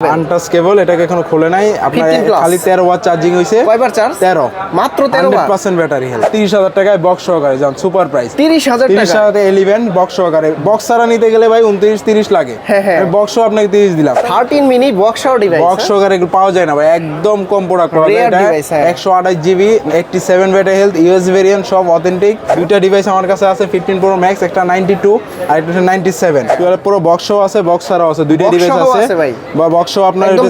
Untouch কেবল এটাকে এখনও খোলে নাই। আপনার 15 খালি তেরো ওয়াট চার্জিং হয়েছে কয়বার চার্জ তেরো। মাত্র তেরো হান্ড্রেড পার্সেন্ট ব্যাটারি হেলথ তিরিশ হাজার টাকায় বক্স সহকারে যান সুপার প্রাইস তিরিশ হাজার তিরিশ টাকা হাজার এলিভেন বক্স সহকারে বক্স ছাড়া নিতে গেলে ভাই উনত্রিশ তিরিশ লাগে। হ্যাঁ, হ্যাঁ। বক্সও আপনাকে তিরিশ দিলাম। Thirteen mini box device box সহকারে এগুলো পাওয়া যায় না ভাই। একদম কম প্রোডাক্ট পাওয়া যায়। এটা device, হ্যাঁ। একশো আঠাশ GB eighty seven battery health US variant সব অথেন্টিক দুইটা ডিভাইস আমার কাছে আছে ফিফটিন প্রো ম্যাক্স একটা নাইনটি টু আর একটা নাইনটি সেভেন পুরো বক্সও আছে বক্স ছাড়াও আছে। দুইটা ডিভাইস আছে। বা বক্সও আপনার একদম।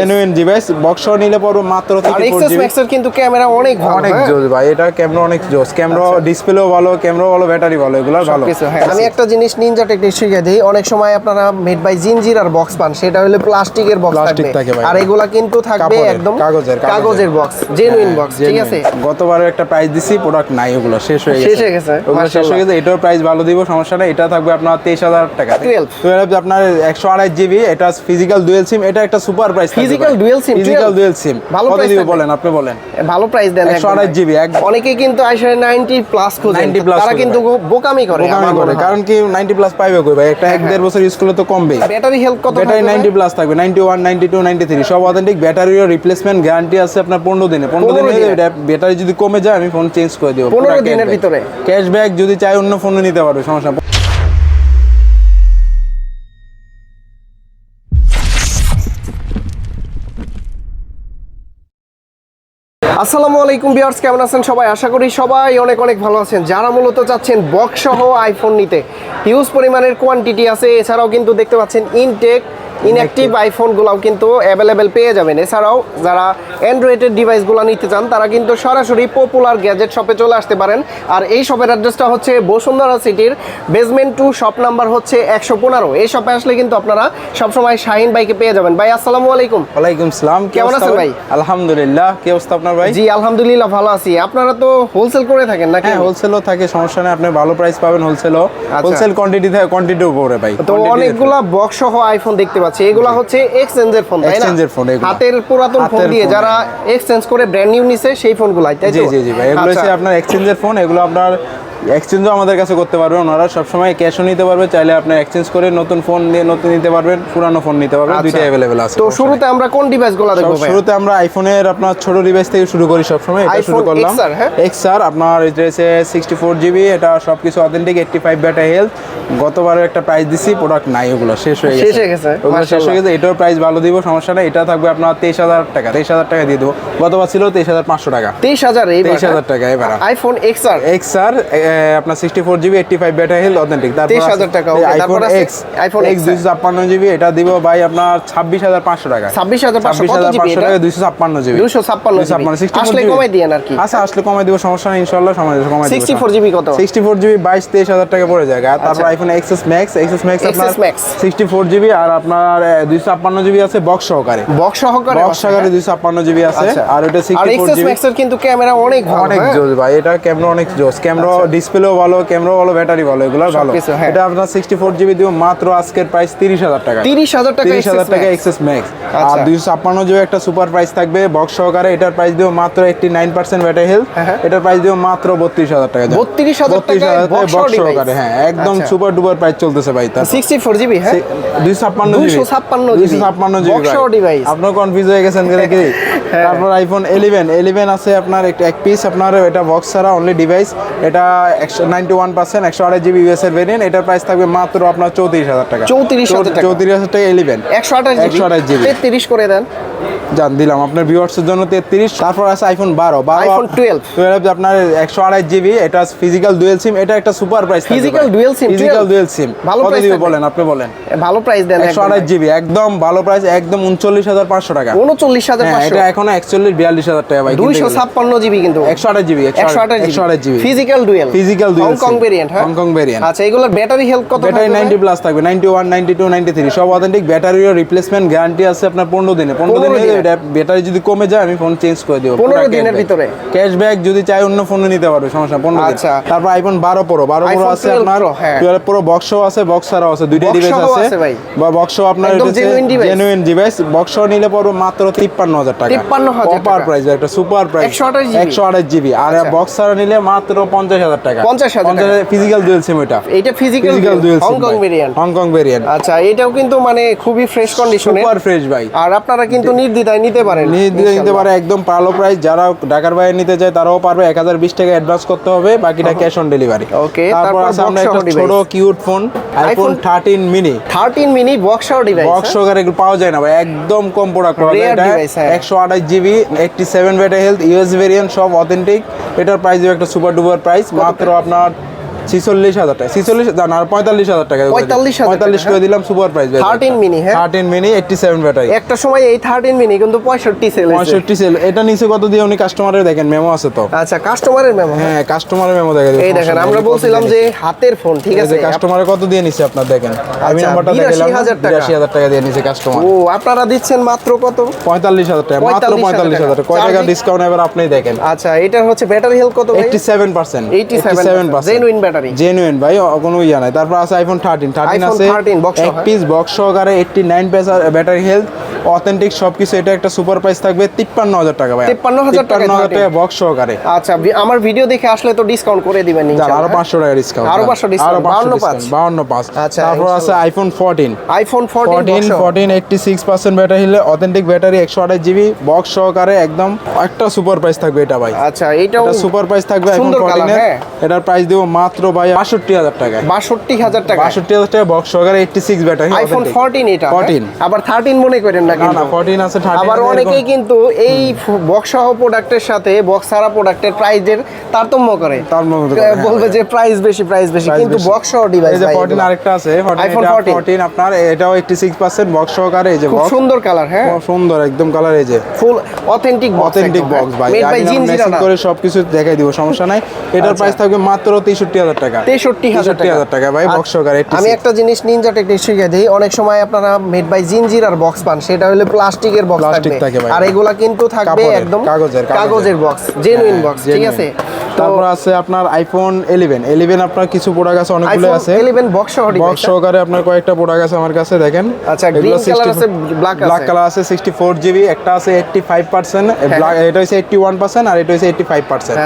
জেনুইন ডিভাইস বক্স নিলে মাত্র আর থেকে এক্সএস কিন্তু ক্যামেরা অনেক ভালো অনেক হ্যাঁ? জোস ভাই এটা ক্যামেরা অনেক জোস। ক্যামেরা ডিসপ্লেও ভালো ক্যামেরা ভালো ব্যাটারি ভালো এগুলো ভালো। হ্যাঁ আমি একটা জিনিস নিনজা টেকনিক দিই। অনেক সময় আপনারা মেড বাই জিনজির আর বক্স পান সেটা হলো প্লাস্টিকের বক্স থাকবে। আর এগুলা কিন্তু থাকবে একদম কাগজের, কাগজের। বক্স জেনুইন বক্স ঠিক। আছে? গতবার একটা প্রাইস দিছি প্রোডাক্ট নাই ওগুলো শেষ হয়ে গেছে। শেষ হয়ে গেছে, ওগুলো শেষ হয়ে গেছে এটার প্রাইস ভালো দিব সমস্যা নেই এটা থাকবে আপনার তেইশ হাজার টাকা। 12 টুয়েলভ আপনার একশো আড়াই জিবি এটা ফিজিক্যাল ডুয়েল সিম এটা একটা super price Physical dual SIM, physical 12 dual SIM ভালো দিব থাকবে। বলেন আপনি বলেন। ভালো প্রাইস দেন একশো একদম আড়াই ভাই। জিবি অনেকে কিন্তু আইসে 90 প্লাস খোঁজে 90 তারা কিন্তু বোকামি করে বোকামি করে কারণ কি নাইনটি প্লাস পাইবে কই ভাই? একটা এক দেড় বছর ইউজ করলে তো কমবে ব্যাটারি হেলথ কত ব্যাটারি থাকবে নাইনটি ভাই? প্লাস থাকবে ninety one ninety two ninety three সব অথেন্টিক ব্যাটারির রিপ্লেসমেন্ট গ্যারান্টি আছে আপনার পনেরো দিনে। পনেরো 15 দিনে দিনে। ব্যাটারি যদি কমে যায় আমি ফোন চেঞ্জ করে দিব। 15 দিনের ভিতরে? ক্যাশব্যাক যদি চাই অন্য ফোনে নিতে পারবে সমস্যা আসসালামু আলাইকুম বিয়ার্স কেমন আছেন সবাই? আশা করি সবাই অনেক অনেক ভালো আছেন। যারা মূলত চাচ্ছেন বক্স সহ আইফোন নিতে হিউজ পরিমাণের কোয়ান্টিটি আছে। এছাড়াও কিন্তু দেখতে পাচ্ছেন ইনটেক ইনঅ্যাক্টিভ আইফোনগুলোও কিন্তু অ্যাভেলেবেল পেয়ে যাবেন। এছাড়াও যারা অ্যান্ড্রয়েডের ডিভাইসগুলো নিতে চান তারা কিন্তু সরাসরি পপুলার গ্যাজেট শপে চলে আসতে পারেন। আর এই শপের অ্যাড্রেসটা হচ্ছে বসুন্ধরা সিটির বেসমেন্ট টু শপ নাম্বার হচ্ছে একশো পনেরো। এই শপে আসলে কিন্তু আপনারা সবসময় শাহিন বাইকে পেয়ে যাবেন। ভাই আসসালামু আলাইকুম। ওয়ালাইকুম সালাম। কেমন আছেন ভাই? আলহামদুলিল্লাহ। কি অবস্থা আপনার ভাই? জি আলহামদুলিল্লাহ ভালো আছি। আপনারা তো হোলসেল করে থাকেন নাকি? হ্যাঁ হোলসেলও থাকে সমস্যা নেই। আপনি ভালো প্রাইস পাবেন হোলসেলও। হোলসেল কোয়ান্টিটি থাকে কোয়ান্টিটির উপরে ভাই। তো অনেকগুলা বক্স সহ আইফোন দেখতে পাচ্ছি। এগুলা হচ্ছে এক্সচেঞ্জের ফোন তাই না? Exchange এর phone হাতের পুরাতন ফোন দিয়ে যারা এক্সচেঞ্জ করে ব্র্যান্ড নিউ নিছে সেই ফোনগুলাই তাই জি জি জি ভাই এগুলো আচ্ছা। হচ্ছে আপনার এক্সচেঞ্জের ফোন এগুলো আপনার এক্সচেঞ্জও আমাদের কাছে করতে পারবেন। ওনারা সবসময় ক্যাশও নিতে পারবে চাইলে আপনি এক্সচেঞ্জ করে নতুন ফোন নিয়ে নতুন নিতে পারবেন পুরানো ফোন নিতে পারবেন আচ্ছা। দুইটা অ্যাভেলেবেল আছে তো শুরুতে আমরা কোন ডিভাইসগুলো দেখব ভাই শুরুতে আমরা আইফোনের আপনার ছোট ডিভাইস থেকে শুরু করি সবসময় এটা শুরু করলাম। XR, হ্যাঁ? এক্সআর আপনার এটা হচ্ছে সিক্সটি ফোর জিবি এটা সব কিছু authentic eighty five battery health গতবারের একটা প্রাইস দিছি প্রোডাক্ট নাই ওগুলো শেষ হয়ে গেছে। শেষ হয়ে গেছে, শেষ হয়ে গেছে এটার প্রাইস ভালো দিব সমস্যা নেই এটা থাকবে আপনার তেইশ হাজার টাকা তেইশ হাজার টাকা দিয়ে দেবো। গতবার ছিল তেইশ হাজার পাঁচশো টাকা। তেইশ হাজার এই তেইশ হাজার টাকা এবার আইফোন এক্স আর এক্সআর আপনার sixty four GB eighty five battery health authentic 23,000 টাকা, okay, iPhone X iPhone X দুইশো ছাপ্পান্ন জিবি এটা দিব ভাই আপনার ছাব্বিশ হাজার পাঁচশো টাকা। ছাব্বিশ হাজার ছাব্বিশ হাজার পাঁচশো টাকা দুইশো ছাপ্পান্ন জিবি দুশো ছাপ্পান্ন ছাপ্পান্ন জিবি 64 আসলে কমাই দিয়েন আর কি। আচ্ছা আসলে কমাই দিব সমস্যা নেই ইনশাল্লাহ সময় কমাই দিব 64 GB কত? সিক্সটি ফোর জিবি বাইশ তেইশ হাজার টাকা পড়ে যায়। আর তারপর। IPhone XS max XS max আপনার সিক্সটি ফোর জিবি আর আপনার দুইশো ছাপ্পান্ন জিবি আছে বক্স সহকারে। বক্স সহকারে বক্স সহকারে দুইশো ছাপ্পান্ন জিবি আছে আচ্ছা। আর ওটা সিক্সটি ফোর জিবি। কিন্তু ক্যামেরা অনেক অনেক হ্যাঁ? জোস ভাই এটা ক্যামেরা অনেক জোস। ক্যামেরা ডিসপ্লেও ভালো ক্যামেরা ভালো ব্যাটারি ভালো এগুলো ভালো। হ্যাঁ। এটা আপনার সিক্সটি ফোর জিবি দিব মাত্র আজকের প্রাইস তিরিশ হাজার টাকা। তিরিশ হাজার টাকা তিরিশ হাজার টাকা এক্সেস ম্যাক্স আর আচ্ছা। দুইশো ছাপ্পান্ন জিবি একটা সুপার প্রাইস থাকবে বক্স সহকারে এটার প্রাইস দিব মাত্র eighty nine percent battery health হ্যাঁ, হ্যাঁ। এটার প্রাইস দিব মাত্র বত্রিশ হাজার টাকা। 32,000 বত্রিশ হাজার টাকা box বক্স সহকারে হ্যাঁ একদম আচ্ছা। সুপার ডুপার প্রাইস চলতেছে ভাই তার সিক্সটি ফোর জিবি হ্যাঁ। দুইশো ছাপ্পান্ন জিবি। 256 দুইশো ছাপ্পান্ন জিবি Box সহ device। আপনার কনফিউজ হয়ে গেছেন কি। তারপর আইফোন ইলেভেন ইলেভেন আছে আপনার একটা এক পিস আপনার এটা বক্স ছাড়া অনলি ডিভাইস এটা একশো একশো জিবি ইউএস এর ভেরিয়েন্ট এটার প্রাইস থাকবে মাত্র আপনার টাকা। 34,000 টাকা। চৌত্রিশ হাজার টাকা ইলেভেন একশো আঠাশ একশো আঠাশ জিবি। তেত্রিশ করে দেন। জান দিলাম। আপনার ভিউয়ার্সের জন্য তেত্রিশ। তারপর আছে আইফোন বারো। বারো iPhone 12 টুয়েলভ আপনার একশো আড়াই জিবি এটা ফিজিক্যাল ডুয়েল সিম এটা একটা super price Physical dual SIM, physical 12 dual SIM ভালো price বলেন আপনি বলেন। ভালো প্রাইস দেন একশো আড়াই জিবি একদম ভালো প্রাইস একদম উনচল্লিশ হাজার পাঁচশো টাকা। উনচল্লিশ হাজার হ্যাঁ এটা এখনও একচল্লিশ বিয়াল্লিশ হাজার টাকা ভাই দুইশো ছাপ্পান্ন জিবি কিন্তু। একশো আঠাশ জিবি একশো আঠাশ একশো আঠাশ GB. Physical dual physical dual Hong Kong variant Hong Kong variant আচ্ছা এগুলোর ব্যাটারি হেলথ কত ব্যাটারি নাইনটি প্লাস থাকবে ninety one ninety two ninety three সব অথেন্টিক রিপ্লেসমেন্ট গ্যারান্টি আছে আপনার পনেরো দিনে। পনেরো 15 দিনে ব্যাটারি যদি কমে যায় আমি ফোন চেঞ্জ করে দিব। 15 দিনের ভিতরে? ক্যাশব্যাক যদি চাই অন্য ফোনে নিতে পারবে সমস্যা না, 15 দিন। আচ্ছা। তারপর আইফোন 12 প্রো 12 প্রো আছে আপনার। 12 প্রো বক্সও আছে বক্স ছাড়াও আছে দুইটা ডিভাইস আছে। বা বক্সও আপনার? জেনুইন ডিভাইস বক্সও নিলে পড়বে মাত্র 53000 টাকা। 53,000 অপার টাকা। প্রাইস একটা সুপার প্রাইস 128 GB? 128 জিবি আর আচ্ছা। বক্স ছাড়া নিলে মাত্র 50000 টাকা। 50,000 টাকা। ফিজিক্যাল ডুয়াল সিম এটা। এইটা physical dual Hong Kong variant Hong Kong variant আচ্ছা এটাও কিন্তু মানে খুবই ফ্রেশ কন্ডিশনে সুপার ফ্রেশ ভাই। আর আপনারা কিন্তু নির্দ্বিধায় নিতে পারেন। দিতে নিতে পারে একদম ভালো প্রাইস যারা ঢাকার বাইরে নিতে চায় তারাও পারবে। এক হাজার বিশ টাকা অ্যাডভান্স করতে হবে বাকিটা ক্যাশ অন ডেলিভারি Okay, তারপর আমরা একটা ছোট cute phone iPhone iPhone thirteen mini 13 mini box সহ ডিভাইস বক্স সুগার এগুলো পাওয়া যায় না ভাই একদম কম প্রোডাক্ট পাওয়া যায়। এটা device, হ্যাঁ। একশো আঠাশ GB eighty seven battery health US variant সব অথেন্টিক এটার প্রাইস একটা সুপার ডুপার প্রাইস মাত্র আপনার ছিচল্লিশ হাজার টাকা। ছিচল্লিশ না পঁয়তাল্লিশ হাজার টাকা 45,000 পঁয়তাল্লিশ করে দিলাম সুপার প্রাইস 13 mini, হ্যাঁ? Thirteen mini eighty seven battery একটা সময় এই 13 মিনি কিন্তু 65 সেল পঁয়ষট্টি সেল এটা নিচে কত দিয়ে উনি কাস্টমারের দেখেন? মেমো আছে তো। আচ্ছা কাস্টমারের মেমো হ্যাঁ কাস্টমারের মেমো দেখে এই দেখেন আমরা বলছিলাম যে হাতের ফোন ঠিক আছে? কাস্টমারের কত দিয়ে নিছে আপনার দেখেন? আমি আচ্ছা, নাম্বারটা দেখলাম 82,000 টাকা। বিরাশি হাজার টাকা দিয়ে নিছে কাস্টমার ও আপনারা দিচ্ছেন মাত্র কত? পঁয়তাল্লিশ হাজার টাকা মাত্র 45,000 পঁয়তাল্লিশ হাজার টাকা। কয় টাকা ডিসকাউন্ট এবার আপনি দেখেন? আচ্ছা এটার হচ্ছে ব্যাটারি হেলথ কত ভাই? Eighty seven percent 87% battery। Genuine ভাই কোনো ইয়া নাই। তারপর আছে আইফোন থার্টিন থার্টিন আছে 13 এক পিস বক্স সহকারে eighty nine battery health authentic সবকিছু এটা একটা সুপার প্রাইস থাকবে তিপ্পান্ন হাজার টাকা ভাই 53,000 টাকায় হাজার 13 টাকা বক্স সহকারে। আচ্ছা আমার ভিডিও দেখে আসলে তো ডিসকাউন্ট করে দিবেন আরও হ্যাঁ? পাঁচশো টাকা ডিসকাউন্ট আরও 500 discount, 52 পাঁচ। বাউন্ন পাঁচ। আচ্ছা, তারপর আছে iPhone fourteen iPhone 14 fourteen. Fourteen eighty six percent battery হলে অথেন্টিক ব্যাটারি একশো আঠাশ জিবি বক্স সহকারে একদম একটা সুপার প্রাইস থাকবে এটা ভাই। আচ্ছা এটা সুপার প্রাইস থাকবে আইফোন ফোরটিনের হ্যাঁ। এটার প্রাইস দেবো মাত্র ভাই বাষট্টি হাজার টাকায়। 62000 টাকা বাষট্টি হাজার টাকা বক্স সহকারে এইটটি সিক্স ব্যাটারি আইফোন 14 এটা হ্যাঁ? 14 আবার 13 মনে করেন না কিন্তু। আছে আবার অনেকেই কিন্তু এই বক্স সহ প্রোডাক্টের সাথে বক্স ছাড়া প্রোডাক্টের প্রাইজের তারতম্য করে। হ্যাঁ বলবে যে প্রাইস বেশি প্রাইস বেশি। কিন্তু বক্স সহ ডিভাইস এই যে ফোরটিন আরেকটা আছে iPhone 14 আপনার এটাও এইটটি সিক্স পার্সেন্ট বক্স সহকারে এই যে বক্স সুন্দর কালার হ্যাঁ। সুন্দর একদম কালার এই যে। Full authentic box authentic box ভাই। মেসেজ করে সবকিছু দেখাই দিব সমস্যা নাই। এটার আচ্ছা। প্রাইস থাকবে মাত্র তেষট্টি হাজার টাকা। 63000 টাকা। হাজার টাকা ভাই বক্স সহকারে আচ্ছা, আমি একটা জিনিস নিনজা টেকনিক শিখে দিই। অনেক সময় আপনারা মেড বাই জিনজির আর বক্স পান সেটা হলো প্লাস্টিকের বক্স থাকবে। আর এগুলা কিন্তু থাকবে একদম কাগজের, কাগজের। বক্স জেনুইন বক্স ঠিক আছে? তারপর আছে আপনার আইফোন ইলেভেন ইলেভেন আপনার কিছু প্রোডাক্ট আছে অনেকগুলো আছে। 11 বক্স সহ বক্স সহকারে আপনার কয়েকটা প্রোডাক্ট আছে আমার কাছে দেখেন। আচ্ছা, green color আছে, black আছে। ব্ল্যাক কালার আছে সিক্সটি ফোর জিবি একটা আছে এইটটি ফাইভ পার্সেন্ট এটা আর এটা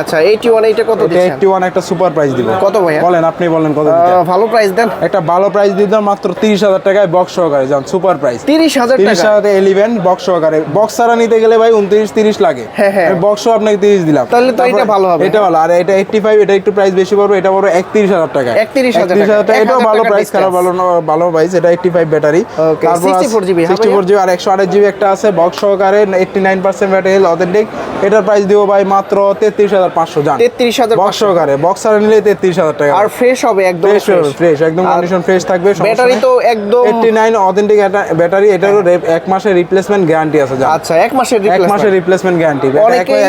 আচ্ছা 81 কত দিচ্ছেন? এইটটি ওয়ান একটা সুপার প্রাইস দিব। কত ভাইয়া? বলেন আপনি বলেন কত ভালো প্রাইস দেন। একটা ভালো প্রাইস দিতাম মাত্র তিরিশ হাজার টাকায় বক্স সহকারে যান সুপার প্রাইস 30000 তিরিশ টাকা? হাজার ইলেভেন বক্স সহকারে। বক্স ছাড়া নিতে গেলে ভাই উনত্রিশ তিরিশ লাগে। হ্যাঁ, হ্যাঁ। বক্সও আপনাকে তিরিশ দিলাম। তাহলে তো এটা ভালো হবে। এটা ভালো। আর এটা এইটটি ফাইভ এটা একটু প্রাইস বেশি পড়বে এটা পড়বে একত্রিশ হাজার টাকা। 31,000 টাকা। এটাও ভালো প্রাইস খারাপ ভালো ভালো প্রাইস এটা eighty five battery Okay, 64 GB, হ্যাঁ জিবি আর জিবি একটা আছে বক্স সহকারে eighty nine percent battery authentic এটার প্রাইস দিব ভাই মাত্র তেত্রিশ হাজার পাঁচশো জান। 33000 বক্স সহকারে বক্স ছাড়া নিলে তেত্রিশ হাজার টাকা। আর ফ্রেশ হবে একদম ফ্রেশ ফ্রেশ একদম কন্ডিশন ফ্রেশ থাকবে ব্যাটারি তো একদম এইটটি নাইন অথেন্টিক ব্যাটারি এটারও এক মাসের রিপ্লেসমেন্ট গ্যারান্টি আছে আচ্ছা এক মাসের এক। মাসের রিপ্লেসমেন্ট গ্যারান্টি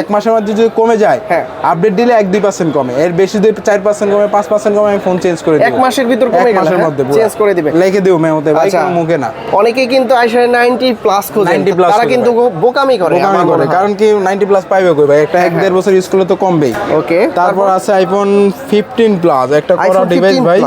এক মাসের মধ্যে যদি কমে যায় হ্যাঁ। আপডেট দিলে এক দুই পার্সেন্ট কমে। এর বেশি দুই চার পার্সেন্ট কমে পাঁচ পার্সেন্ট কমে আমি ফোন চেঞ্জ করে এক মাসের ভিতর কমে গেল মাসের হ্যাঁ? মধ্যে চেঞ্জ করে দিবে। লিখে দিও মেমোতে ভাই আচ্ছা। মুখে না। অনেকে কিন্তু আসলে 90 প্লাস খোঁজে। 90 প্লাস তারা কিন্তু বোকামি করে বোকামি করে কারণ কি 90 প্লাস পাইবে কই ভাই? একটা এক হ্যাঁ, দেড় বছর ইউজ করলে তো কমবেই। ওকে তারপর আছে আইফোন 15 প্লাস একটা করা ডিভাইস ভাই।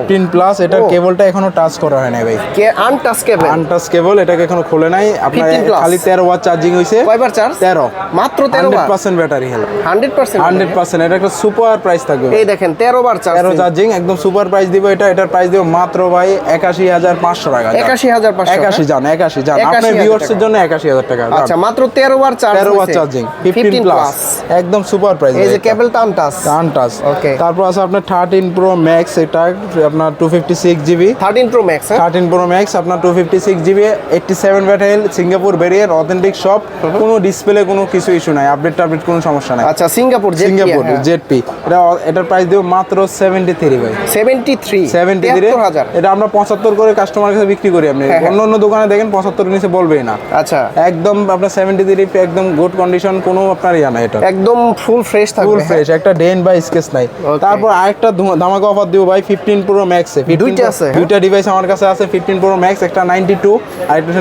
15 প্লাস এটার oh। কেবলটা এখনও টাচ করা হয় নাই ভাই। কে আনটাচ কেবল আনটাচ কেবল এটাকে এখনও খুলে নাই। আপনার খালি 13 ওয়াট চার্জিং হইছে। কয়বার চার্জ 13 মাত্র 13 ওয়াট 100% ব্যাটারি হেলথ 100% 100% পাচ্ছেন এটা একটা সুপার প্রাইস থাকবে এই দেখেন তেরো বার তেরো চার্জিং একদম সুপার প্রাইস দিব এটা এটার প্রাইস দিব মাত্র ভাই একাশি হাজার পাঁচশো টাকা একাশি হাজার পাঁচশো একাশি যান একাশি যান। আপনার ভিউয়ার্স এর জন্য একাশি হাজার টাকা আচ্ছা মাত্র তেরো বার চার্জ তেরো বার চার্জিং ফিফটিন প্লাস একদম সুপার প্রাইস এই যে কেবল টান টান ওকে তারপর আছে আপনার থার্টিন প্রো ম্যাক্স এটা আপনার two fifty six GB thirteen pro max thirteen pro max আপনার two fifty six GB eighty seven battery Singapore বেরিয়ে অথেন্টিক সব কোনো ডিসপ্লে কোনো কিছু ইস্যু নাই আপডেট টাপডেট কোনো সমস্যা নাই। আচ্ছা সিঙ্গাপুর সিঙ্গাপুর জেডপি এটা এটার প্রাইস দেবো মাত্র সেভেন্টি থ্রি ভাই 73 73000 এটা আমরা পঁচাত্তর করে কাস্টমার কাছে বিক্রি করি আপনি হ্যাঁ, হ্যাঁ। অন্য অন্য দোকানে দেখেন পঁচাত্তর নিচে বলবেই না। আচ্ছা। একদম আপনার সেভেন্টি থ্রি একদম গুড কন্ডিশন কন্ডিশন কোনো আপনার ইয়া নাই এটা। একদম ফুল ফ্রেশ থাকবে ফুল হ্যাঁ? ফ্রেশ একটা ডেন বা স্কেচ নাই। তারপর আরেকটা ধামাকা অফার দিব ভাই ফিফটিন প্রো ম্যাক্সে দুইটা আছে, হ্যাঁ? দুইটা ডিভাইস আমার কাছে আছে ফিফটিন প্রো ম্যাক্স একটা নাইনটি টু আর একটা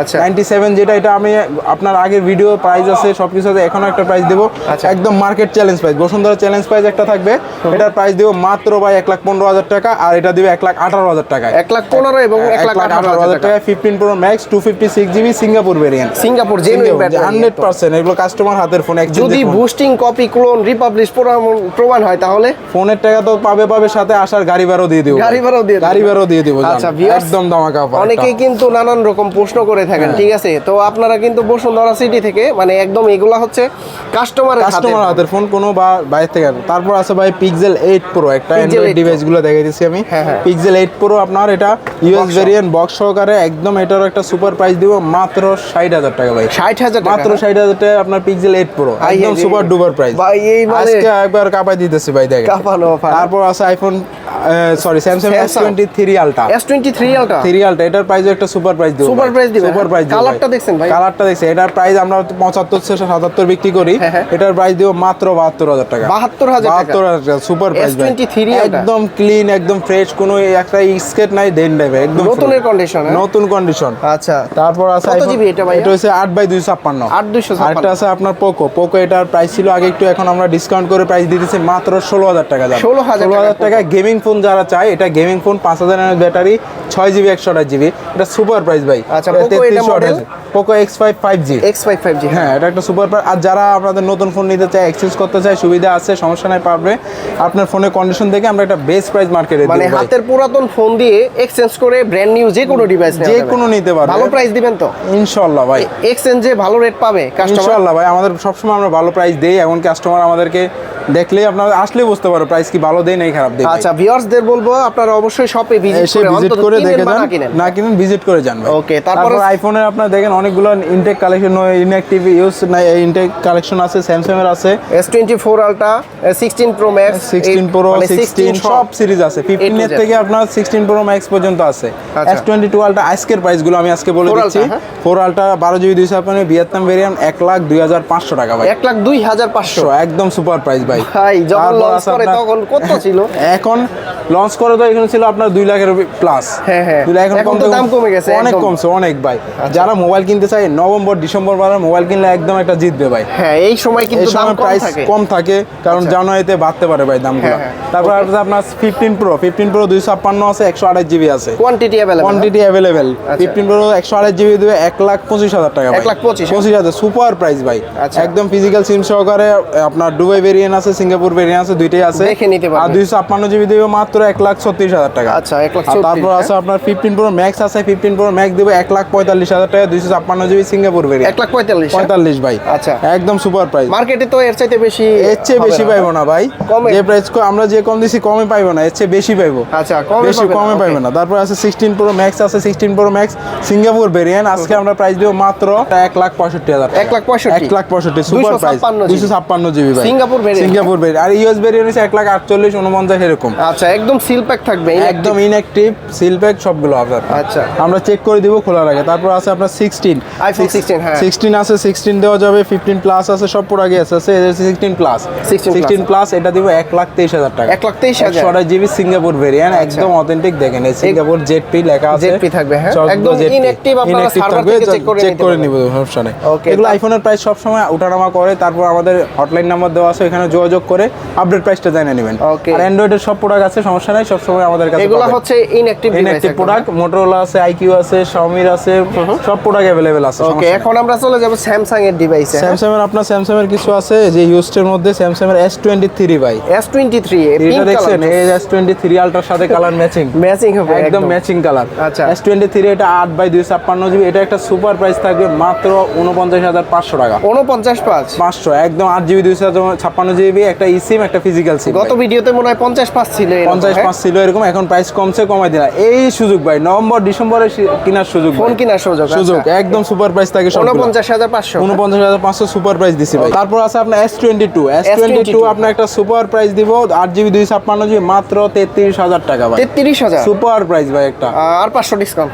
আচ্ছা। নাইনটি সেভেন যেটা এটা আমি আপনার আগের ভিডিও প্রাইস আছে সব কিছু আছে এখনও একটা প্রাইস দেবো। আচ্ছা। একদম market challenge price Bashundhara challenge price একটা থাকবে। এটার প্রাইস দিব মাত্র ভাই এক লাখ পনেরো হাজার টাকা আর এটা দিবে এক লাখ আঠারো হাজার টাকায় এক লাখ পনেরো এবং এক লাখ আঠারো হাজার টাকা। Fifteen pro max two fifty six GB Singapore variant Singapore hundred percent এগুলো কাস্টমার হাতের ফোন যদি বুস্টিং কপি ক্লোন রিপাবলিশ প্রমাণ হয় তাহলে? ফোনের টাকা তো পাবে পাবে সাথে আসার গাড়ি ভাড়াও দিয়ে দিব। গাড়ি ভাড়াও দিয়ে গাড়ি ভাড়াও দিয়ে দিব আচ্ছা। একদম offer অনেকেই কিন্তু নানান রকম প্রশ্ন করে থাকেন হ্যাঁ। ঠিক আছে? তো আপনারা কিন্তু বসুন্ধরা সিটি থেকে মানে একদম এগুলা হচ্ছে কাস্টমার কাস্টমার হাতের ফোন কোনো বা বাইরে থেকে তারপর আছে ভাই পিক্সেল এইট প্রো একটা অ্যান্ড্রয়েড 8 Pro। ডিভাইসগুলো দেখাই দিচ্ছি আমি। হ্যাঁ, হ্যাঁ। পিক্সেল এইট প্রো আপনার এটা ইউএস ভেরিয়েন্ট বক্স সহকারে একদম এটার একটা সুপার প্রাইস দিব মাত্র ষাট হাজার টাকা ভাই। ষাট হাজার মাত্র টাকা ষাট হাজার টাকা আপনার পিক্সেল এইট প্রো একদম সুপার ডুপার প্রাইস ভাই, এই মানে- আজকে একবার কাপাই দিতেছি ভাই দেখেন। তারপর আছে iPhone sorry Samsung S Samsung। Twenty three ultra এটার প্রাইস একটা সুপার প্রাইস দিব Super price দিবে, সুপার। প্রাইস Colourটা দেখছেন ভাই? কালারটা দেখছেন এটার প্রাইস আমরা থেকে বিক্রি করি হ্যাঁ, হ্যাঁ। এটার প্রাইস দিব মাত্র বাহাত্তর হাজার টাকা 72,000 টাকা। টাকা সুপার প্রাইস S23 আলট্রা। একদম ক্লিন একদম ফ্রেশ কোনো একটা স্কেট নাই দেন দেবে একদম নতুনের condition, হ্যাঁ? নতুন কন্ডিশন আচ্ছা তারপর আছে কত জিবি এটা ভাইয়া? এটা হচ্ছে আট বাই দুইশো ছাপ্পান্ন 8,256 আরেকটা আছে আপনার পোকো পোকো এটার প্রাইস ছিল আগে একটু এখন আমরা ডিসকাউন্ট করে প্রাইস দিতেছি মাত্র ষোলো হাজার টাকা দাম 16,000 ষোলো হাজার টাকা টাকা গেমিং ফোন যারা চায় এটা গেমিং ফোন পাঁচ হাজার ব্যাটারি ছয় জিবি একশো আঠাশ জিবি এটা সুপার প্রাইস ভাই। আচ্ছা? Poco X five five G X five five G হ্যাঁ। এটা একটা সুপার আর যারা আপনাদের নতুন ফোন নিতে চায় এক্সচেঞ্জ করতে চায় সুবিধা আছে সমস্যা নাই পারবে। আপনার ফোনের কন্ডিশন দেখে আমরা একটা বেস্ট প্রাইস মার্কেটে মানে হাতের পুরাতন ফোন দিয়ে এক্সচেঞ্জ করে ব্র্যান্ড নিউ যে কোনো ডিভাইস যে কোনো নিতে পারবে। ভালো প্রাইস দিবেন তো? ইনশাল্লাহ ভাই। এক্সচেঞ্জে ভালো রেট পাবে কাস্টমার ইনশাল্লাহ ভাই আমাদের সবসময় আমরা ভালো প্রাইস দেই এমন কাস্টমার আমাদেরকে দেখলেই আপনারা আসলেই বুঝতে পারো প্রাইস কি ভালো দেয় নাই খারাপ দেয় আচ্ছা ভিউয়ার্সদের বলব আপনারা অবশ্যই শপে ভিজিট করে ভিজিট করে দেখে যান না কিনেন ভিজিট করে যান ওকে তারপরে- তারপর আইফোনের আপনার দেখেন অনেকগুলো intact collection inactive use intact collection আছে স্যামসাং এর আছে। S twenty four ultra sixteen pro max sixteen pro মানে সিক্সটিন সব সিরিজ আছে। ফিফটিন এর থেকে আপনার সিক্সটিন প্রো ম্যাক্স পর্যন্ত আছে। আচ্ছা। এস টোয়েন্টি টু আলটা আজকের প্রাইসগুলো আমি আজকে বলে 4 দিচ্ছি। Ultra, হ্যাঁ। ফোর আলটা বারো জিবি দুইশো আপনার ভিয়েতনাম ভেরিয়াম এক লাখ দুই হাজার পাঁচশো টাকা ভাই। এক লাখ দুই হাজার পাঁচশো। একদম সুপার প্রাইস ভাই। ভাই যখন লঞ্চ করে তখন কত ছিল? এখন লঞ্চ করে তো এখানে ছিল আপনার দুই লাখের প্লাস হ্যাঁ, হ্যাঁ। এখন তো দাম কমে গেছে, অনেক আচ্ছা। কমছে অনেক ভাই। যারা মোবাইল কিনতে চায় নভেম্বর ডিসেম্বর বারে মোবাইল কিনলে একদম একটা জিতবে ভাই। হ্যাঁ এই সময় কিন্তু দাম প্রাইস কম থাকে কারণ জানুয়ারিতে বাড়তে পারে ভাই দামগুলো। হ্যাঁ, হ্যাঁ। তারপর আছে আপনার ফিফটিন প্রো ফিফটিন প্রো দুইশো ছাপ্পান্ন আছে একশো আঠাশ জিবি আছে। Quantity available quantity available fifteen pro একশো আঠাশ জিবি দেবে এক লাখ পঁচিশ হাজার টাকা এক লাখ পঁচিশ। পঁচিশ হাজার সুপার প্রাইস ভাই। আচ্ছা। একদম ফিজিক্যাল সিম সহকারে আপনার দুবাই ভেরিয়েন্ট আছে সিঙ্গাপুর ভেরিয়েন্ট আছে দুইটাই আছে। দেখে নিতে পারবে। আর দুইশো ছাপ্পান্ন জিবি দেবে মাত্র এক লাখ ছত্রিশ হাজার টাকা। আচ্ছা, এক লাখ তারপর আছে আপনার ফিফটিন প্রো ম্যাক্স আছে ফিফটিন প্রো ম্যাক্স দেবে এক লাখ পঁয়তাল্লিশ হাজার টাকা দুইশো ছাপ্পান্ন জিবি সিঙ্গাপুর এক লাখ পঁয়তাল্লিশ পঁয়তাল্লিশ ভাই। আচ্ছা। একদম সুপার প্রাইস মার্কেটে তো এর চাইতে বেশি এর চেয়ে বেশি পাইবো না ভাই। যে প্রাইস আমরা যে কম দিছি কমে পাইবো না এর চেয়ে বেশি পাইবো। আচ্ছা, বেশি কমে পাইবো না। তারপর আছে সিক্সটিন প্রো ম্যাক্স আছে sixteen pro max Singapore variant আজকে আমরা প্রাইস দিব মাত্র এক লাখ পঁয়ষট্টি হাজার এক লাখ পঁয়ষট্টি? এক লাখ পঁয়ষট্টি সুপার প্রাইস 256 দুইশো ছাপ্পান্ন জিবি ভাই। Singapore variant? সিঙ্গাপুর ভেরিয়েন্ট আর ইউএস ভেরিয়েন্ট হচ্ছে এক লাখ আটচল্লিশ উনপঞ্চাশ এরকম। আচ্ছা একদম সিল প্যাক থাকবে একদম ইনঅ্যাক্টিভ সিলপ্যাক সবগুলো আপনার আচ্ছা। আমরা চেক করে দিব খোলার আগে। তারপর আছে আপনার সিক্সটিন iPhone 16 হ্যাঁ। সিক্সটিন আছে সিক্সটিন দেওয়া যাবে ফিফটিন প্লাস আছে সব আছে আছে সিক্সটিন প্লাস 16 সিক্সটিন প্লাস এটা দিব এক লাখ তেইশ হাজার টাকা। এক লাখ তেইশ হাজার? জিবি সিঙ্গাপুর ভেরিয়েন্ট একদম অথেন্টিক দেখেন এই সিঙ্গাপুর জেডপি লেখা আছে। ZP থাকবে, হ্যাঁ। একদম inactive আপনারা থাকবে, থেকে check করে নিতে করে। নিব সমস্যা নেই। Okay, এগুলো আইফোনের প্রাইস সবসময় ওঠানামা করে তারপর আমাদের হটলাইন নাম্বার দেওয়া আছে এখানে যোগাযোগ করে আপডেট প্রাইসটা জানিয়ে নেবেন. আর অ্যান্ড্রয়েডের সব প্রোডাক্ট আছে সমস্যা নাই সবসময় আমাদের কাছে এগুলো হচ্ছে ইনঅ্যাক্টিভ ইনঅ্যাক্টিভ প্রোডাক্ট মোটরোলা আছে আইকিউ আছে শাওমির আছে সব প্রোডাক্ট অ্যাভেলেবেল আছে ওকে এখন আমরা চলে যাব স্যামসাং এর ডিভাইসে স্যামসাং এর আপনার স্যামসাং এর কিছু আছে যে ইউজড মধ্যে স্যামসাং এর এস টোয়েন্টি থ্রি ভাই এস টোয়েন্টি থ্রি এটা দেখছেন এই এস টোয়েন্টি থ্রি আলট্রার সাথে কালার ম্যাচিং ম্যাচিং হবে একদম ম্যাচিং কালার আচ্ছা। এস টোয়েন্টি থ্রি এটা আট বাই দুই ছাপ্পান্ন জিবি এটা একটা সুপার প্রাইস থাকবে মাত্র উনপঞ্চাশ হাজার পাঁচশো টাকা। উনপঞ্চাশ পাঁচ? পাঁচশো একদম আট জিবি দুইশো ছাপ্পান্ন জিবি একটা সিম একটা ফিজিক্যাল সিম গত ভিডিওতে মনে হয় পঞ্চাশ পাঁচ ছিল এরকম, পঞ্চাশ হ্যাঁ? ছিল এরকম এখন প্রাইস কমছে কমাই দিলা এই সুযোগ ভাই নভেম্বর ডিসেম্বরে কেনার সুযোগ ফোন। কেনার সুযোগ সুযোগ আচ্ছা। একদম সুপার প্রাইস থাকে সব উনপঞ্চাশ হাজার পাঁচশো। উনপঞ্চাশ হাজার পাঁচশো সুপার প্রাইস দিছি ভাই। তারপর আছে আপনার S twenty two S twenty two S22 আপনার একটা সুপার প্রাইস দিব আট জিবি জিবি দুই ছাপ্পান্ন জিবি মাত্র তেত্রিশ হাজার টাকা ভাই। তেত্রিশ হাজার। সুপার প্রাইস ভাই একটা। আর পাঁচশো ডিসকাউন্ট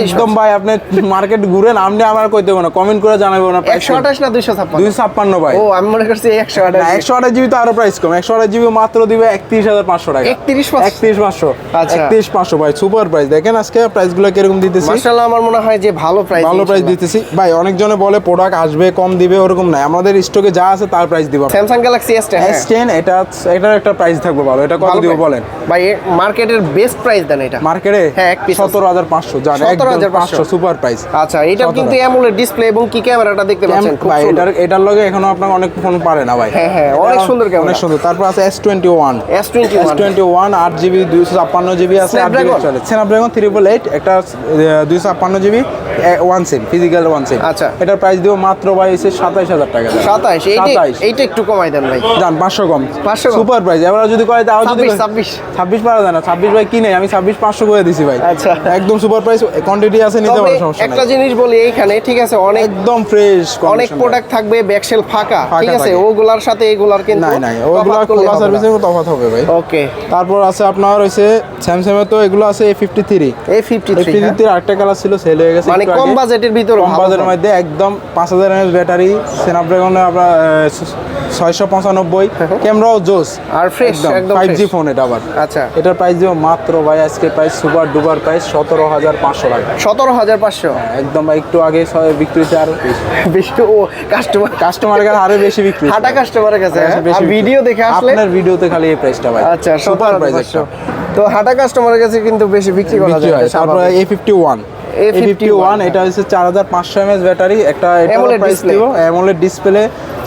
একদম ভাই আপনি মার্কেট ঘুরেন আপনি আমার কইতে দেবো না। কমেন্ট করে জানাব না একশো আঠাশ না দুইশো ছাপ্পান্ন? দুই ছাপ্পান্ন ভাই। ও আমি মনে করছি একশো আঠাশ। না একশো আঠাশ জিবি তো আরও প্রাইস কম। একশো আঠাশ জিবি মাত্র দিবে একত্রিশ হাজার পাঁচশো টাকা। একত্রিশ পাঁচশো? একত্রিশ পাঁচশো। আচ্ছা। একত্রিশ পাঁচশো ভাই সুপার প্রাইস দেখেন আজকে প্রাইসগুলো কীরকম দিতেছি। মার্শাল্লাহ আমার মনে হয় যে ভালো প্রাইস ভালো প্রাইস দিতেছি। ভাই অনেকজনে বলে প্রোডাক্ট আসবে কম দিবে ওরকম নাই। আমাদের স্টকে যা আছে তার প্রাইস দিব Samsung Galaxy S S ten এটা এটার একটা প্রাইস থাকবে ভালো। এটা কত দিব বলেন? ভাই মার্কেটের বেস্ট প্রাইস দেন এটা। মার্কেটে হ্যাঁ। সতেরো হাজার পাঁচশো জান 17,500 পাঁচশো। সুপার প্রাইস আচ্ছা এটা কিন্তু অ্যামোলেড ডিসপ্লে এবং কি ক্যামেরাটা দেখতে পাচ্ছেন? খুব ভাই এটার এটার লগে এখনও আপনার অনেক ফোন পারে না ভাই। হ্যাঁ, হ্যাঁ, অনেক সুন্দর camera। অনেক সুন্দর। তারপর আছে S twenty one S twenty S twenty one আট জিবি দুইশো ছাপ্পান্ন জিবি আছে স্ন্যাপড্রাগন থ্রিপল এইট একটা দুইশো ছাপ্পান্ন GB one SIM physical one SIM আচ্ছা। এটার প্রাইস দিব মাত্র ভাই হচ্ছে সাতাইশ হাজার টাকা সাতাইশ সাতাইশ। এইটা একটু কমাই দেন ভাই। জান পাঁচশো কম। 500 কম? সুপার প্রাইস এবার যদি কয় তাও যদি ছাব্বিশ ছাব্বিশ। পারা যায় না। ছাব্বিশ ভাই কিনে আমি ছাব্বিশ পাঁচশো করে দিছি ভাই। আচ্ছা। একদম সুপার প্রাইস কোয়ান্টিটি আছে নিতে পারো সমস্যা একটা জিনিস বলি এইখানে ঠিক আছে অনেক একদম ফ্রেশ অনেক প্রোডাক্ট থাকবে ব্যাকসেল ফাঁকা ফাঁকা ঠিক আছে? ওগুলার সাথে এগুলার কিন্তু নাই নাই ওগুলো খোলা সার্ভিসের তফাৎ হবে ভাই। ওকে তারপর আছে আপনার হইছে স্যামসাং এর তো এগুলো আছে এ ফিফটি থ্রি এই ফিফটি এ ফিফটি থ্রি আরেকটা কালার ছিল সেল হয়ে গেছে মানে কম আগে। বাজেটের ভিতরে কম বাজেটের মধ্যে একদম পাঁচ হাজার এমএস ব্যাটারি স্ন্যাপড্রাগনে আপনার ছয়শো পঁচানব্বই ক্যামেরাও জোস আর ফ্রেশ একদম ফাইভ জি ফোন এটা আবার। আচ্ছা। এটার প্রাইস দিব মাত্র ভাই আজকে প্রাইস সুপার ডুবার প্রাইস সতেরো হাজার পাঁচশো টাকা। সতেরো হাজার পাঁচশো। একদম ভাই একটু আগে বিক্রি হচ্ছে আরও বেশি। ও কাস্টমার কাস্টমারের কাছে আরও বেশি বিক্রি হাটা কাস্টমারের কাছে হ্যাঁ? বেশি ভিডিও দেখে আসলে আপনার ভিডিওতে খালি এই প্রাইসটা ভাই। আচ্ছা সুপার প্রাইস তো হাটা কাস্টমারের কাছে কিন্তু বেশি বিক্রি করা যায় হয়। তারপরে এ ফিফটি ওয়ান A51 এটা হচ্ছে চার হাজার পাঁচশো এমএস ব্যাটারি একটা AMOLED প্রাইস। দিব। অ্যামোলেড ডিসপ্লে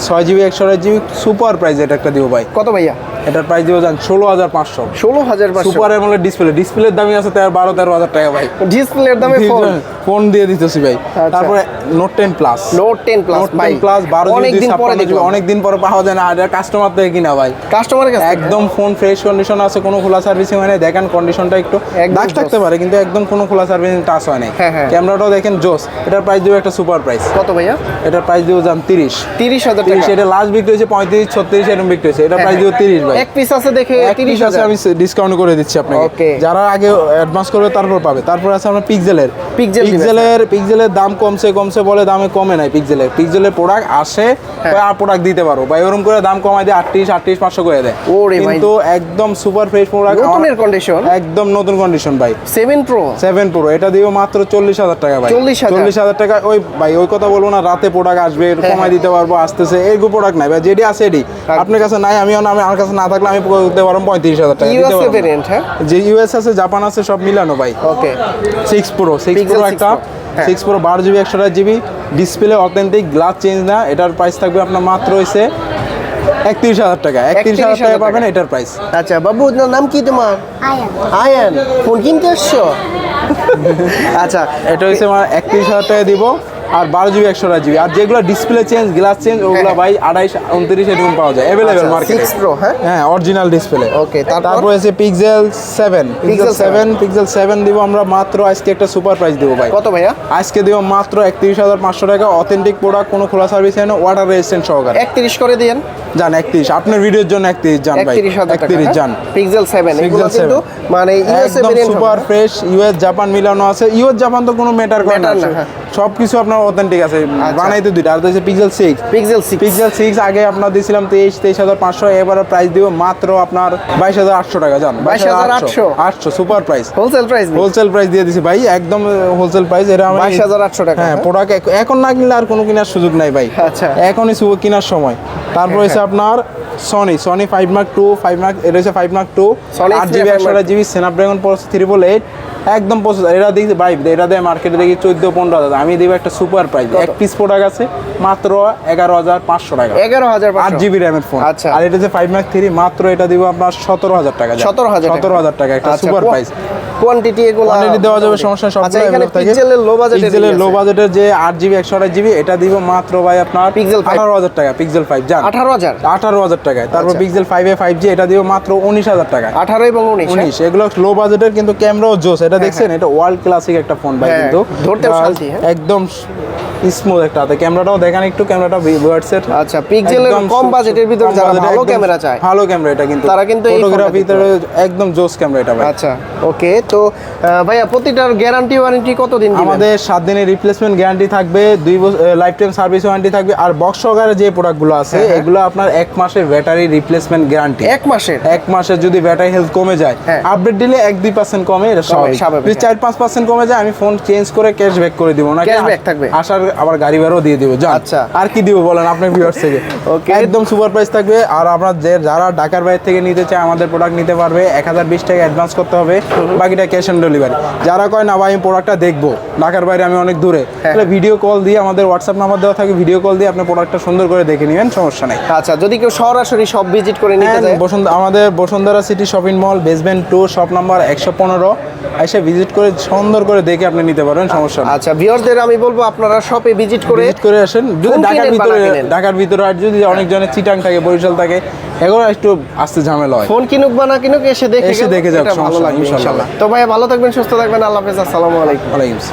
ছয় জিবি একশো আট জিবি সুপার প্রাইস এটা একটা দিব ভাই। কত ভাইয়া? এটার প্রাইস দিব জান ষোলো হাজার পাঁচশো। ষোলো হাজার সুপার অ্যামোলেড ডিসপ্লে ডিসপ্লের দামই আছে তেরো বারো তেরো হাজার টাকা ভাই। ডিসপ্লের দামে ফোন ফোন দিয়ে দিতেছি ভাই। আচ্ছা। তারপরে note ten plus note ten plus note ten plus বারো অনেক দিন পরে দেখলাম। অনেক দিন পরে পাওয়া যায় না। আর কাস্টমার থেকে কিনা ভাই। কাস্টমার কাছে একদম ফোন ফ্রেশ কন্ডিশন আছে কোনো খোলা সার্ভিসিং হয় না দেখেন কন্ডিশনটা একটু। দাগ থাকতে পারে কিন্তু একদম কোনো খোলা সার্ভিসিং টাচ হয় নাই। হ্যাঁ, হ্যাঁ। ক্যামেরাটাও দেখেন জোস এটার প্রাইস দিব একটা সুপার প্রাইস কত ভাইয়া? এটার প্রাইস দিব যান তিরিশ। তিরিশ হাজার তিরিশ টাকা। এটা লাস্ট বিক্রি হয়েছে পঁয়ত্রিশ ছত্রিশ এরকম বিক্রি হয়েছে। এটা প্রাইস দিব তিরিশ ভাই। এক পিস আছে দেখে এক তিরিশ piece আছে আমি ডিসকাউন্ট করে দিচ্ছি আপনাকে। যারা আগে অ্যাডভান্স করবে তারপর পাবে। তারপর আছে আমরা পিক্সেলের পিক্সেলের পিক্সেলের দাম কমছে কমছে বলে দামে কমে নাই পিক্সেলের পিক্সেলের প্রোডাক্ট আসে হ্যাঁ। আর প্রোডাক্ট দিতে পারো বা এরকম করে দাম কমাই দেয় আটত্রিশ আটত্রিশ পাঁচশো করে দেয়। ওরে ভাই। কিন্তু একদম সুপার ফ্রেশ প্রোডাক্ট নতুনের কন্ডিশন একদম নতুন কন্ডিশন ভাই। সেভেন প্রো সেভেন প্রো এটা দিব মাত্র চল্লিশ হাজার টাকা ভাই। 40,000 চল্লিশ হাজার টাকা ওই ভাই ওই কথা বলব না রাতে প্রোডাক্ট আসবে হ্যাঁ, কমাই দিতে পারব আসতেছে। এইগুলো প্রোডাক্ট নাই ভাই যেটি আছে এটি। আপনার কাছে নাই আমিও না আমি আমার কাছে না থাকলে আমি দিতে পারব পঁয়ত্রিশ হাজার টাকা দিতে ইউএসএ পারব না। ভেরিয়েন্ট হ্যাঁ? যে ইউএস আছে জাপান আছে সব মিলানো ভাই। Okay. Six pro six pro একটা হ্যাঁ। সিক্স প্রো বারো জিবি একশো GB display authentic glass change না এটার প্রাইস থাকবে আপনার মাত্র হয়েছে একত্রিশ হাজার টাকা। একত্রিশ হাজার 31,000 টাকা। পাবেন এটার প্রাইস আচ্ছা বাবু আপনার নাম কি তোমার? আয়ান। আয়ান ফোন কিনতে এসছো? আচ্ছা। এটা হচ্ছে আমার একত্রিশ হাজার টাকা দিব। আর বারো জিবি একশো আট জিবি। আর যেগুলো ডিসপ্লে চেঞ্জ গ্লাস চেঞ্জ ওগুলো হ্যাঁ। ভাই আড়াইশ উনত্রিশ এরকম পাওয়া যায়। অ্যাভেলেবেল মার্কেট প্রো হ্যাঁ? হ্যাঁ অরিজিনাল ডিসপ্লে ওকে তারপর? আছে Pixel seven Pixel seven Pixel seven দিব আমরা মাত্র আজকে একটা সুপার প্রাইস দিব ভাই। কত ভাইয়া? আজকে দিব মাত্র একত্রিশ হাজার পাঁচশো টাকা। অথেন্টিক প্রোডাক্ট কোনো খোলা সার্ভিস হয় না ওয়াটার রেজিস্ট্যান্ট সহকারে। একত্রিশ করে দিয়েন। যান একত্রিশ। আপনার ভিডিওর জন্য একত্রিশ যান ভাই। একত্রিশ যান। পিক্সেল সেভেন কিন্তু 7 মানে একদম সুপার ফ্রেশ ইউএস জাপান মিলানো আছে। ইউএস জাপান তো কোনো ম্যাটার করে না। সব কিছু আপনার অথেন্টিক আছে। আচ্ছা। বানাইতে দুইটা। আর হচ্ছে Pixel six Pixel six Pixel six আগে আপনার দিয়েছিলাম তেইশ তেইশ হাজার পাঁচশো। এবারে প্রাইস দিব মাত্র আপনার বাইশ হাজার আটশো টাকা যান 22,800 আটশো। Super price wholesale price wholesale price দিয়ে দিছি ভাই একদম হোলসেল প্রাইস এটা বাইশ হাজার আটশো টাকা, হ্যাঁ? প্রোডাক্ট এখন না কিনলে আর কোনো কেনার সুযোগ নাই ভাই। আচ্ছা। এখনই শুভ কেনার সময়। তারপর হচ্ছে আপনার Sony Sony five mark two five mark এটা হচ্ছে ফাইভ মার্ক টু আট জিবি একশো Mark GB Snapdragon processor triple eight একদম প্রসেসর এটা দেখি ভাই এটা দেয় মার্কেটে দেখি চোদ্দ পনেরো হাজার। আমি দিব একটা সুপার প্রাইস এক পিস প্রোডাক্ট আছে মাত্র এগারো হাজার পাঁচশো টাকা। এগারো হাজার আট জিবি র্যামের ফোন আচ্ছা। আর এটা যে ফাইভ মার্ক থ্রি মাত্র এটা দিব আপনার সতেরো হাজার টাকা। সতেরো হাজার সতেরো হাজার টাকা একটা আচ্ছা, সুপার প্রাইস কোয়ান্টিটি এগুলো কোয়ান্টিটি দেওয়া যাবে সমস্যা সব আচ্ছা এখানে পিক্সেলের লো বাজেটের পিক্সেলের লো বাজেটের যে আট জিবি একশো আঠাশ জিবি এটা দিব মাত্র ভাই আপনার পিক্সেল five। আঠারো হাজার টাকা পিক্সেল ফাইভ জান। আঠারো হাজার? আঠারো হাজার টাকায়। তারপর আচ্ছা। পিক্সেল 5 এ ফাইভ জি এটা দিব মাত্র উনিশ হাজার টাকা আঠারো এবং উনিশ হ্যাঁ? উনিশ এগুলো লো বাজেটের কিন্তু ক্যামেরাও জোস। এটা দেখছেন এটা ওয়ার্ল্ড ক্লাসিক একটা ফোন ভাই হ্যাঁ, কিন্তু। ধরতে শান্তি, হ্যাঁ। একদম স্মুথ একটা হাতে ক্যামেরাটাও দেখেন একটু ক্যামেরাটা ভিউয়ার্সের আচ্ছা পিক্সেলের কম বাজেটের ভিতরে যারা ভালো ক্যামেরা চায় ভালো ক্যামেরা এটা কিন্তু তারা কিন্তু ফটোগ্রাফিতে একদম জোস ক্যামেরা এটা ভাই আচ্ছা ওকে তো ভাইয়া প্রতিটার গ্যারান্টি ওয়ারেন্টি কতদিন দিবেন আমাদের সাত দিনের রিপ্লেসমেন্ট গ্যারান্টি থাকবে দুই লাইফ টাইম সার্ভিস ওয়ারেন্টি থাকবে আর বক্স সহকারে যে প্রোডাক্টগুলো আছে হ্যাঁ, হ্যাঁ। এগুলো আপনার এক মাসের ব্যাটারি রিপ্লেসমেন্ট গ্যারান্টি এক মাসের এক মাসের যদি ব্যাটারি হেলথ কমে যায় হ্যাঁ। আপডেট দিলে এক দুই পার্সেন্ট কমে এটা স্বাভাবিক হ্যাঁ। চার পাঁচ পার্সেন্ট কমে যায় আমি ফোন চেঞ্জ করে ক্যাশ ব্যাক করে দিব না Cashback থাকবে? আসার আবার গাড়ি ভাড়াও দিয়ে দিব যান আচ্ছা। আর কি দিব বলেন আপনার ভিউয়ার্স থেকে? ওকে একদম সুপার প্রাইস থাকবে। আর আপনার যে যারা ঢাকার বাইরে থেকে নিতে চায় আমাদের প্রোডাক্ট নিতে পারবে। এক হাজার বিশ টাকা অ্যাডভান্স করতে হবে। বাকিটা ক্যাশ অন ডেলিভারি যারা কয় না ভাই আমি প্রোডাক্টটা দেখব। ঢাকার বাইরে আমি অনেক দূরে। হ্যাঁ। তাহলে ভিডিও কল দিয়ে আমাদের হোয়াটসঅ্যাপ নাম্বার দেওয়া থাকে ভিডিও কল দিয়ে আপনি প্রোডাক্টটা সুন্দর করে দেখে নেবেন সমস্যা নেই। আচ্ছা যদি কেউ সরাসরি সব ভিজিট করে নিতে হ্যাঁ, যায় বসন্ত আমাদের Bashundhara city shopping mall basement two shop number একশো পনেরো। এসে ভিজিট করে সুন্দর করে দেখে আপনি নিতে পারবেন সমস্যা নেই। আচ্ছা ভিউয়ারদের আমি বলব আপনারা শপে ভিজিট করে ভিজিট করে আসেন। যদি ঢাকার ভিতরে ঢাকার ভিতরে আর যদি অনেক জনের চিটাং থাকে বরিশাল থাকে এগুলো একটু আসতে ঝামেলা হয়। ফোন কিনুক বা না কিনুক এসে দেখে এসে দেখে যাক, ভালো লাগবে ইনশাআল্লাহ তো ভাই ভালো থাকবেন সুস্থ থাকবেন আল্লাহ হাফেজ আসসালামু আলাইকুম। ওয়ালাইকুম আসসালাম।